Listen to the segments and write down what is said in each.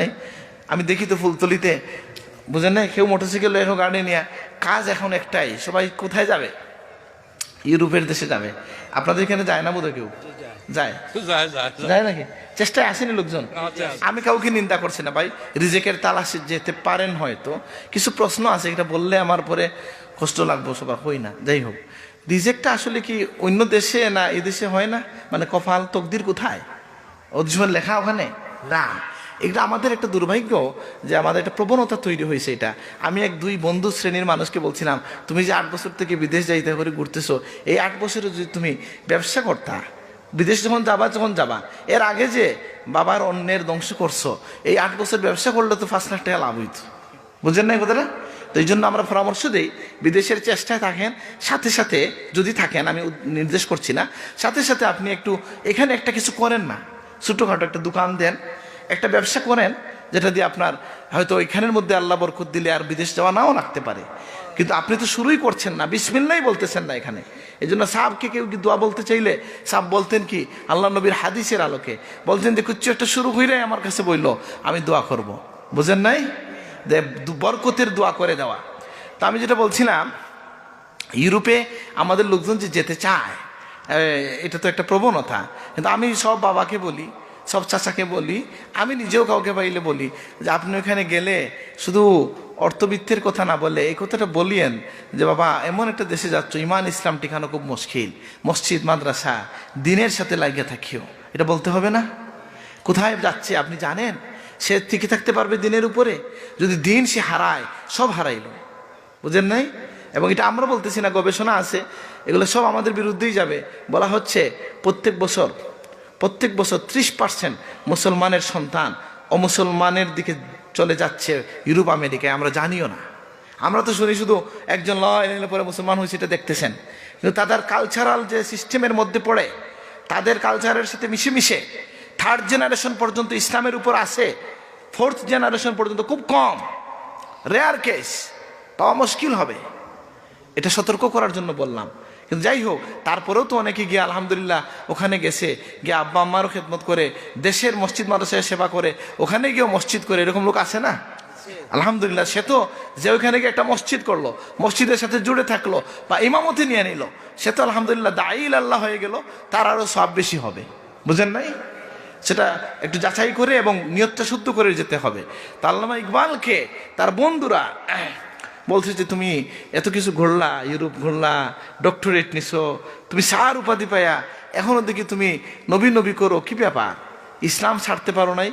নাই? আমি দেখি তো ফুলতলিতে বুঝেন না কেউ মোটরসাইকেল এখন গাড়ি নিয়ে কাজ এখন একটাই সবাই কোথায় যাবে? ইউরোপের দেশে যাবে। আপনাদের এখানে যায় না বোধহয় কেউ? যায়। যায়? যায় যায়। যায়। নাকি? চেষ্টায় আসেনি লোকজন। আমি কাউকে নিন্দা করছি না ভাই। রিজেকের তালাশে যেতে পারেন হয়তো। কিছু প্রশ্ন আছে এটা বললে আমার পরে কষ্ট লাগবো সবার হই না। যাই হোক। রিজেক্টটা আসলে কি অন্য দেশে না এই দেশে হয় না? মানে কপাল তকদির কোথায়? অধ্যয়ন লেখা ওখানে? না। এটা আমাদের একটা দুর্ভাগ্য যে আমাদের একটা প্রবণতা তৈরি হয়েছে এটা। আমি এক দুই বন্ধু শ্রেণির মানুষকে বলছিলাম, তুমি যে আট বছর থেকে বিদেশ যাইতে করে ঘুরতেছো, এই আট বছরে যদি তুমি ব্যবসা করতা, বিদেশ যখন যাবা যখন যাবা, এর আগে যে বাবার অন্যের ধ্বংস করছ, এই আট বছর ব্যবসা করলে তো পাঁচ লাখ টাকা লাভ হইতো। বুঝেন না কথাটা? তো এই জন্য আমরা পরামর্শ দিই, বিদেশের চেষ্টায় থাকেন, সাথে সাথে যদি থাকেন, আমি নির্দেশ করছি না, সাথে সাথে আপনি একটু, এখানে একটা কিছু করেন না, ছোটোখাটো একটা দোকান দেন একটা ব্যবসা করেন যেটা দিয়ে আপনার হয়তো ওইখানের মধ্যে আল্লাহ বরকত দিলে আর বিদেশ যাওয়া নাও রাখতে পারে। কিন্তু আপনি তো শুরুই করছেন না বিসমিল্লাই বলতেছেন না এখানে। এই জন্য সাহকে কেউ কি দোয়া বলতে চাইলে সাহ বলতেন কি, আল্লাহ নবীর হাদিসের আলোকে, বলতেন যে কুচ্ছু একটা শুরু হইলে আমার কাছে বলল আমি দোয়া করব। বুঝেন নাই? যে বরকতের দোয়া করে দেওয়া। তা আমি যেটা বলছিলাম, ইউরোপে আমাদের লোকজন যে যেতে চায় এটা তো একটা প্রবণতা। কিন্তু আমি সব বাবাকে বলি সব চাচাকে বলি, আমি নিজেও কাউকে পাইলে বলি যে আপনি ওখানে গেলে শুধু অর্থবিত্তের কথা না বলে এই কথাটা বলিয়েন যে, বাবা, এমন একটা দেশে যাচ্ছ, ইমান, ইসলাম টিকানো খুব মুশকিল। মসজিদ, মাদ্রাসা, দিনের সাথে লাগিয়ে থাকিও। এটা বলতে হবে না? কোথায় যাচ্ছে আপনি জানেন? সে টিকে থাকতে পারবে দিনের উপরে। যদি দিন সে হারায়, সব হারাইল। বুঝেন নাই? এবং এটা আমরা বলতেছি না, গবেষণা আছে। এগুলো সব আমাদের বিরুদ্ধেই যাবে। বলা হচ্ছে প্রত্যেক বছর প্রত্যেক বছর ত্রিশ পার্সেন্ট মুসলমানের সন্তান অমুসলমানের দিকে চলে যাচ্ছে ইউরোপ, আমেরিকায়। আমরা জানিও না। আমরা তো শুনি শুধু একজন ল পরে মুসলমান হয়েছে এটা দেখতেছেন। কিন্তু তাদের কালচারাল যে সিস্টেমের মধ্যে পড়ে, তাদের কালচারের সাথে মিশে মিশে থার্ড জেনারেশন পর্যন্ত ইসলামের উপর আসে ফোর্থ জেনারেশন পর্যন্ত খুব কম। রেয়ার কেস পাওয়া মুশকিল হবে। এটা সতর্ক করার জন্য বললাম। কিন্তু যাই হোক, তারপরেও তো অনেকে গিয়ে আলহামদুলিল্লাহ ওখানে গেছে, গিয়ে আব্বা আম্মারও খেদমত করে, দেশের মসজিদ মাদ্রাসায় সেবা করে, ওখানে গিয়েও মসজিদ করে, এরকম লোক আছে না? আলহামদুলিল্লাহ, সে তো যে ওইখানে গিয়ে একটা মসজিদ করল, মসজিদের সাথে জুড়ে থাকল, বা ইমামতি নিয়ে নিল, সে তো আলহামদুলিল্লাহ দাইল আল্লাহ হয়ে গেল, তার আরও সব বেশি হবে। বুঝেন নাই? সেটা একটু যাচাই করে এবং নিয়তটা শুদ্ধ করে যেতে হবে। তা আল্লামা ইকবালকে, তার বন্ধুরা বলছে যে তুমি এত কিছু ঘুরলা, ইউরোপ ঘুরলা ডক্টরেট নিছো, তুমি সার উপাধি পায়া, এখনও দেখি তুমি নবী নবী করো, কি ব্যাপার? ইসলাম ছাড়তে পারো নাই?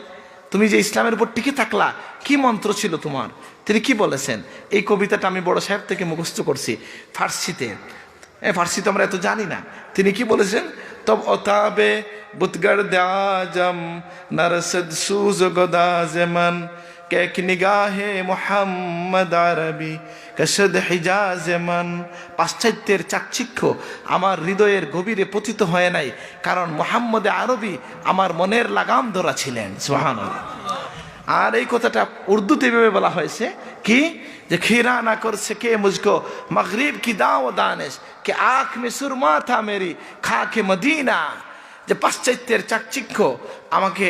তুমি যে ইসলামের উপর টিকে থাকলা, কি মন্ত্র ছিল তোমার? তিনি কি বলেছেন? এই কবিতাটা আমি বড় সাহেব থেকে মুখস্থ করছি, ফার্সিতে। এ, ফার্সি তো আমরা এত জানি না। তিনি কি বলেছেন? তব অতাবে বুতগর দাজম নরসদ সুজ গদা কেক নিগাহে মোহাম্মদ আরবি? কসদ হিজাজ মন? পাশ্চাত্যের চাকচিক্য আমার হৃদয়ের গভীরে পতিত হয় নাই, কারণ মোহাম্মদ আরবি আমার মনের লাগাম ধরা ছিলেন। সোহান আর এই কথাটা উর্দুতে এভাবে বলা হয়েছে, কি? যে খিরা না করছে কে মুঝকো? মগরিব কি দাও দানেশ? কে আখ মে সুরমা থা মেরি? খা কে মদিনা? যে পাশ্চাত্যের চাকচিক্য আমাকে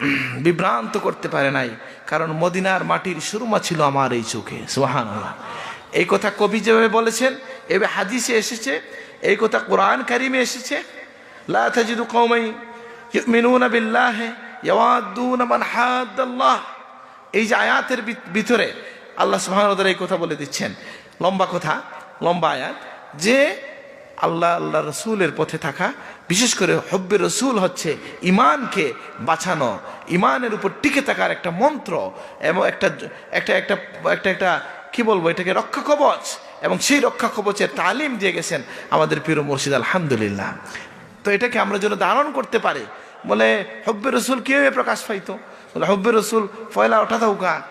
বিভ্রান্ত করতে পারে নাই। কারণ মদিনার মাটির সুরমা ছিল আমার এই চোখে। সোহান এই কথা কবি যেভাবে বলেছেন, এভাবে হাদিসে এসেছে, এই কথা কোরআন কারিমে এসেছে এই যে আয়াতের ভিতরে আল্লাহ তাআলা এই কথা বলে দিচ্ছেন। লম্বা কথা, লম্বা আয়াত। যে আল্লাহ আল্লাহ রসুলের পথে থাকা। বিশেষ করে হব্বে রসুল হচ্ছে ইমানকে বাঁচানো, ইমানের উপর টিকে থাকার একটা মন্ত্র এবং একটা একটা একটা একটা একটা, কি বলব এটাকে, রক্ষা কবচ এবং সেই রক্ষা কবচের তালিম দিয়ে গেছেন আমাদের প্রিয় মুর্শিদ, আলহামদুলিল্লাহ। তো এটাকে আমরা যেন ধারণ করতে পারি। বলে হব্বে রসুল কীভাবে প্রকাশ পাইতো? বলে হব্বে রসুল, পয়লা ওঠা দৌকা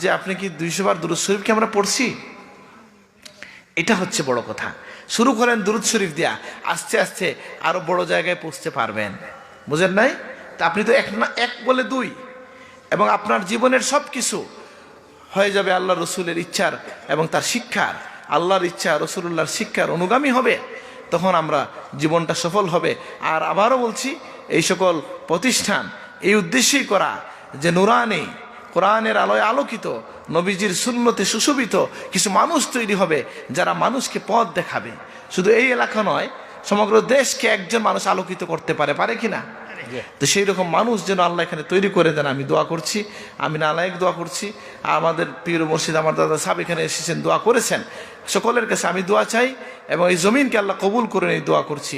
যে আপনি কি দুইশো বার শরীফকে আমরা পড়ছি? এটা হচ্ছে বড় কথা। শুরু করেন দুরুদ শরীফ দিয়া, আস্তে আস্তে আরও বড় জায়গায় পৌঁছতে পারবেন। বুঝেন নাই? তা আপনি তো এক না এক বলে দুই। এবং আপনার জীবনের সব কিছু হয়ে যাবে আল্লাহ রসুলের ইচ্ছার এবং তার শিক্ষার। আল্লাহর ইচ্ছা রসুল্লাহর শিক্ষার অনুগামী হবে, তখন আমরা জীবনটা সফল হবে। আর আবারও বলছি, এই সকল প্রতিষ্ঠান, এই উদ্দেশ্যেই করা যে নুরানি কোরআনের আলোয় আলোকিত, নবীজির শূন্যতে সুশোভিত কিছু মানুষ তৈরি হবে যারা মানুষকে পথ দেখাবে। শুধু এই এলাকা নয়, সমগ্র দেশকে একজন মানুষ আলোকিত করতে পারে পারে কি না? তো সেই রকম মানুষ যেন আল্লাহ এখানে তৈরি করে দেন, আমি দোয়া করছি, আমি নালায়ক দোয়া করছি। আমাদের পীর মসজিদ আমার দাদা সাহেব এখানে এসেছেন, দোয়া করেছেন। সকলের কাছে আমি দোয়া চাই এবং এই জমিনকে আল্লাহ কবুল করুন, এই দোয়া করছি।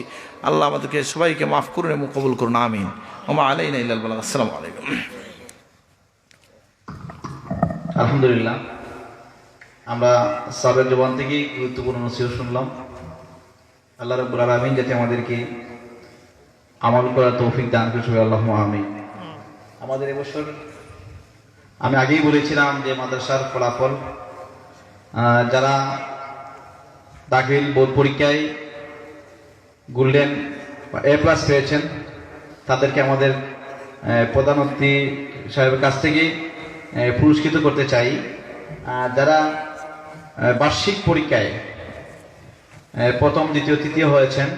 আল্লাহ আমাদেরকে সবাইকে মাফ করুন এবং কবুল করুন, আমিন। ওমা আলাই না আসসালামু আলাইকুম। আলহামদুলিল্লাহ। আমরা সাবের জবান থেকেই গুরুত্বপূর্ণ নসিহত শুনলাম। আল্লাহ রব্বুল আলমিন যাতে আমাদেরকে আমল করার তৌফিক দান করে সবাই আল্লাহ আমি আমাদের এবছর আমি আগেই বলেছিলাম যে মাদ্রাসার ফলাফল যারা দাখিল বোর্ড পরীক্ষায় গোল্ডেন এ প্লাস পেয়েছেন তাদেরকে আমাদের আহ, প্রধান অতিথি সাহেবের কাছ থেকে পুরস্কৃত করতে চাই। আর যারা বার্ষিক পরীক্ষায় প্রথম দ্বিতীয় তৃতীয় হয়েছেন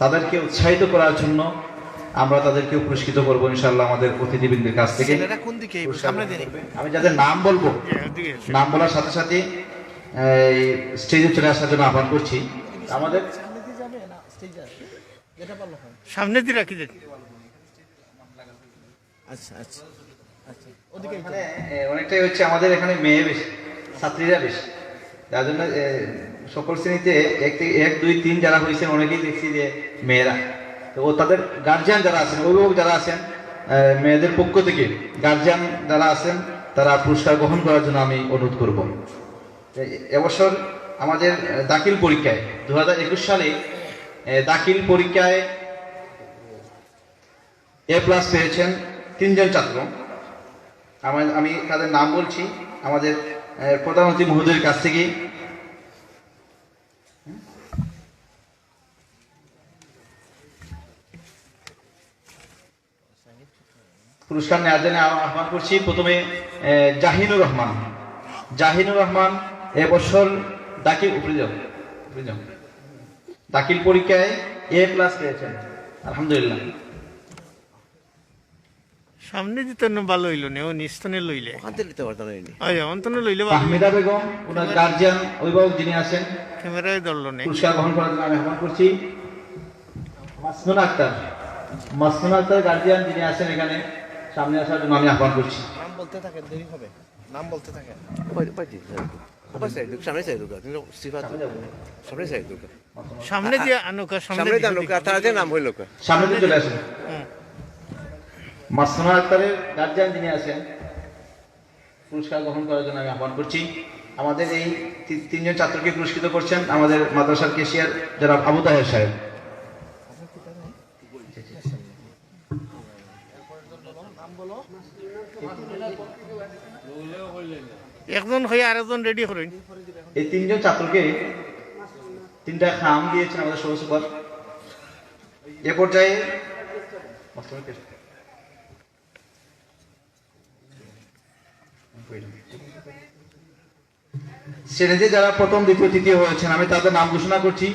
তাদেরকে উৎসাহিত করার জন্য আমরা তাদেরকে পুরস্কৃত করব ইনশাল্লাহ আমাদের অতিথিবৃন্দের কাছ থেকে। সামনে আমি যাদের নাম বলব নাম বলার সাথে সাথে স্টেজে চলে আসার জন্য আহ্বান করছি। আমাদের সামনে দিয়ে রাখি আচ্ছা আচ্ছা। অনেকটাই হচ্ছে আমাদের এখানে মেয়ে বেশি, ছাত্রীরা বেশি। যার জন্য সকল শ্রেণীতে এক থেকে এক, দুই, তিন যারা হয়েছেন, অনেকেই দেখছি যে মেয়েরা। তো তাদের গার্জিয়ান যারা আছেন, অভিভাবক যারা আছেন মেয়েদের পক্ষ থেকে গার্জিয়ান যারা আছেন, তারা পুরস্কার গ্রহণ করার জন্য আমি অনুরোধ করব। এবছর আমাদের দাখিল পরীক্ষায় দু হাজার একুশ সালে দাখিল পরীক্ষায় এ প্লাস পেয়েছেন তিনজন ছাত্র। আমার আমি তাদের নাম বলছি। আমাদের আহ, প্রধানমন্ত্রী মহোদয়ের কাছ থেকে। পুরস্কার নেওয়ার জন্য আহ্বান করছি। প্রথমে জাহিনুর রহমান। জাহিনুর রহমান এবছর দাখিল উপরে। দাখিল পরীক্ষায় এ প্লাস পেয়েছেন। আলহামদুলিল্লাহ। সামনে দিতে ভালো হইল নে ও নিস্তনে লইলে। ওই অন্তনে লইলে ভালো ফাহমিদা বেগম ওনার গার্জিয়ান অভিভাবক যিনি আছেন ক্যামেরায় ধরলো নে। পুরস্কার গ্রহণ করার জন্য আমি আহ্বান করছি। মাসনুন আক্তার মাসনুন আক্তার গার্জিয়ান যিনি আছেন এখানে সামনে আসার জন্য আমি আহ্বান করছি। নাম বলতে থাকেন দেরি হবে। নাম বলতে থাকেন। সামনে দিয়ে আনুকা সামনে দিয়ে dan luka tadi nam boleh সামনে দিয়ে চলে আসুন মাসনুন আক্তারের গার্জিয়ান যিনি আছেন পুরস্কার গ্রহণ করার জন্য আমি আহ্বান করছি। আমাদের এই তিনজন ছাত্রকে পুরস্কৃত করছেন আমাদের মাদ্রাসার কেশিয়ার যারা আবু তাহের সাহেব। একজন হয়ে আরেকজন রেডি করেন। এই তিনজন ছাত্রকে তিনটা খাম দিয়েছেন আমাদের সহ সুপার এ পর্যায়ে শ্রেণীতে যারা প্রথম দ্বিতীয় তৃতীয় হয়েছেন আমি তাদের নাম ঘোষণা করছি।